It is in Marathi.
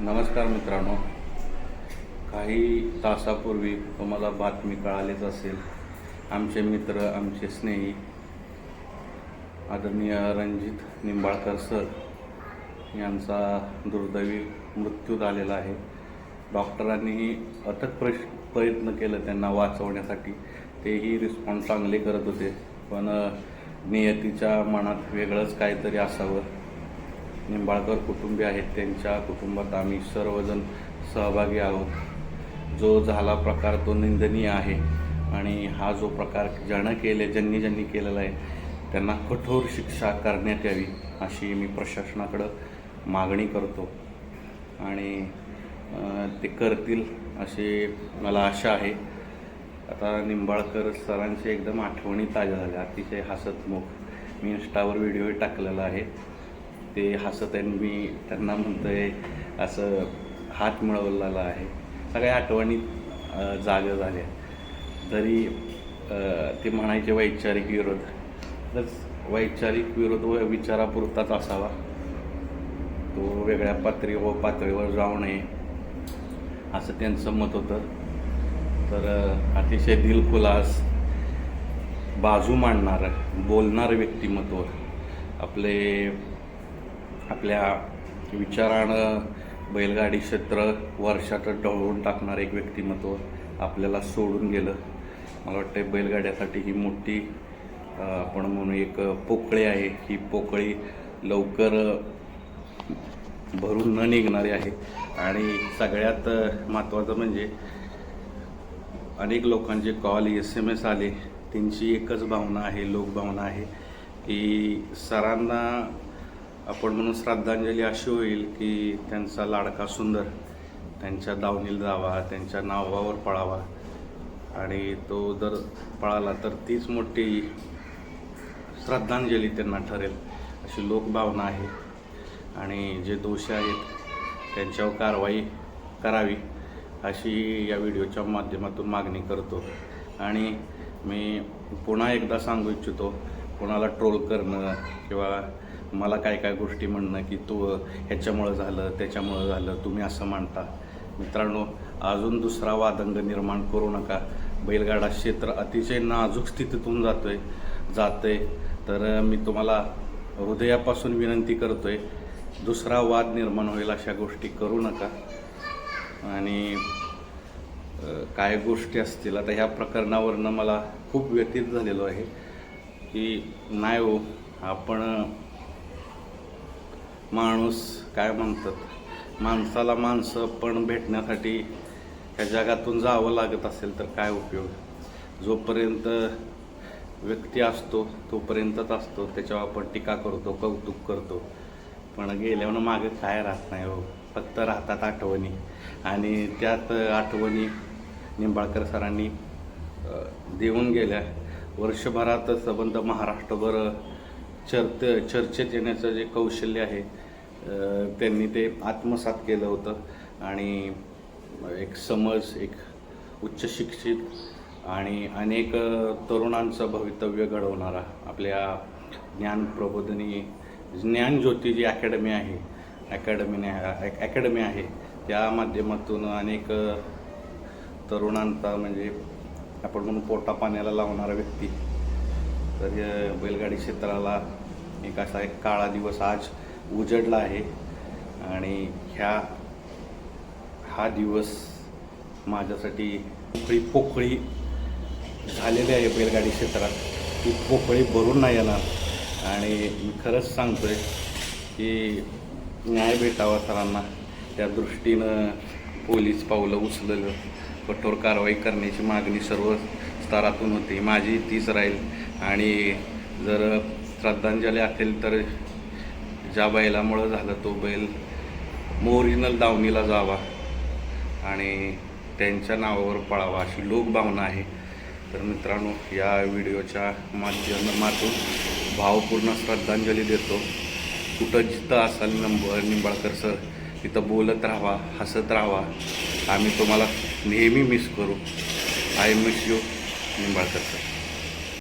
नमस्कार मित्रांनो. काही तासापूर्वी तुम्हाला बातमी कळालीच असेल. आमचे मित्र आमचे स्नेही आदरणीय रणजित निंबाळकर सर यांचा दुर्दैवी मृत्यू झालेला आहे. डॉक्टरांनीही अथक प्रश प्रयत्न केलं त्यांना वाचवण्यासाठी. तेही रिस्पॉन्स चांगले करत होते. पण नियतीच्या मनात वेगळंच काहीतरी असावं. निंबाळकर कुटुंबीय आहेत. त्यांच्या कुटुंबात आम्ही सर्वजण सहभागी आहोत. जो झाला प्रकार तो निंदनीय आहे. आणि हा जो प्रकार ज्यानं केले ज्यांनी ज्यांनी केलेला आहे त्यांना कठोर शिक्षा करण्यात यावी अशी मी प्रशासनाकडं मागणी करतो. आणि ते करतील अशी मला आशा आहे. आता निंबाळकर सरांची एकदम आठवणी ताज्या झाल्या. अतिशय हसतमुख. मी इंस्टावर व्हिडिओ टाकलेला आहे. ते हसत आहे मी त्यांना म्हणतो आहे असं हात मिळवलेला आहे. सगळ्या आठवणी जागा झाल्या. तरी ते म्हणायचे वैचारिक विरोध. तरच वैचारिक विरोध व विचारापुरताच असावा. तो वेगळ्या पातळी व पातळीवर जाऊ नये असं त्यांचं मत होतं. तर अतिशय दिलखुलास बाजू मांडणारं बोलणारं व्यक्तिमत्व आपले आपल्या विचारानं बैलगाडी क्षेत्र वर्षात ढवळून टाकणारं एक व्यक्तिमत्व आपल्याला सोडून गेलं. मला वाटतं बैलगाड्यासाठी ही मोठी आपण म्हणू एक पोकळी आहे. ही पोकळी लवकर भरून न निघणारी आहे. आणि सगळ्यात महत्त्वाचं म्हणजे अनेक लोकांचे कॉल एस एम एस आले. त्यांची एकच भावना आहे लोकभावना आहे की सरांना आपण म्हणून श्रद्धांजली अशी होईल की त्यांचा लाडका सुंदर त्यांच्या दावणीला जावा त्यांच्या नावावर पळावा. आणि तो जर पळाला तर तीच मोठी श्रद्धांजली त्यांना ठरेल अशी लोकभावना आहे. आणि जे दोषी आहेत त्यांच्यावर कारवाई करावी अशी या व्हिडिओच्या माध्यमातून मागणी करतो. आणि मी पुन्हा एकदा सांगू इच्छितो कोणाला ट्रोल करणं किंवा मला काय काय गोष्टी म्हणणं की तू ह्याच्यामुळं झालं त्याच्यामुळं झालं तुम्ही असं मांडता. मित्रांनो अजून दुसरा वादंग निर्माण करू नका. बैलगाडा क्षेत्र अतिशय नाजूक स्थितीतून जातो आहे जातं आहे तर मी तुम्हाला हृदयापासून विनंती करतो आहे दुसरा वाद निर्माण होईल अशा गोष्टी करू नका. आणि काय गोष्टी असतील आता ह्या प्रकरणावरनं मला खूप व्यतीत झालेलो आहे की नाही हो आपण माणूस काय म्हणतात? माणसाला माणसं पण भेटण्यासाठी ह्या जगातून जावं लागत असेल तर काय उपयोग? जोपर्यंत व्यक्ती असतो तोपर्यंतच असतो. त्याच्यावर आपण टीका करतो कौतुक करतो. पण गेल्यावर मागे काय राहत नाही हो. फक्त राहतात आठवणी. आणि त्यात आठवणी निंबाळकर सरांनी देऊन गेल्या. वर्षभरात सबंध महाराष्ट्रभर चर्च चर्चेत येण्याचं जे कौशल्य आहे त्यांनी ते आत्मसात केलं होतं. आणि एक समज एक उच्च शिक्षित आणि अनेक तरुणांचं भवितव्य घडवणारा आपल्या ज्ञान प्रबोधनी ज्ञानज्योती जी अकॅडमी आहे अकॅडमीने अकॅडमी आहे त्या माध्यमातून अनेक तरुणांचा म्हणजे आपण म्हणून पोटा पाण्याला लावणारा व्यक्ती तर बैलगाडी क्षेत्राला एक असा एक काळा दिवस आज उजडला आहे. आणि ह्या हा दिवस माझ्यासाठी पोकळी पोकळी झालेली आहे बैलगाडी क्षेत्रात. ती पोकळी भरून नाही येणार. आणि मी खरंच सांगतोय की न्याय भेटावा सरांना. त्या दृष्टीनं पोलीस पावलं उचललं कठोर कारवाई करण्याची मागणी सर्व स्तरातून होती. माझी तीच राहील. आणि जर श्रद्धांजली असेल तर ज्या बैलामुळं झालं तो बैल ओरिजिनल दावणीला जावा आणि त्यांच्या नावावर पळावा अशी लोकभावना आहे. तर मित्रांनो या व्हिडिओच्या माध्यमातून भावपूर्ण श्रद्धांजली देतो. कुठं जिथं असाल नंब निंबाळकर सर तिथं बोलत राहावा हसत राहावा. आम्ही तुम्हाला नेहमी मिस करू. I miss you Nimbalkar sir.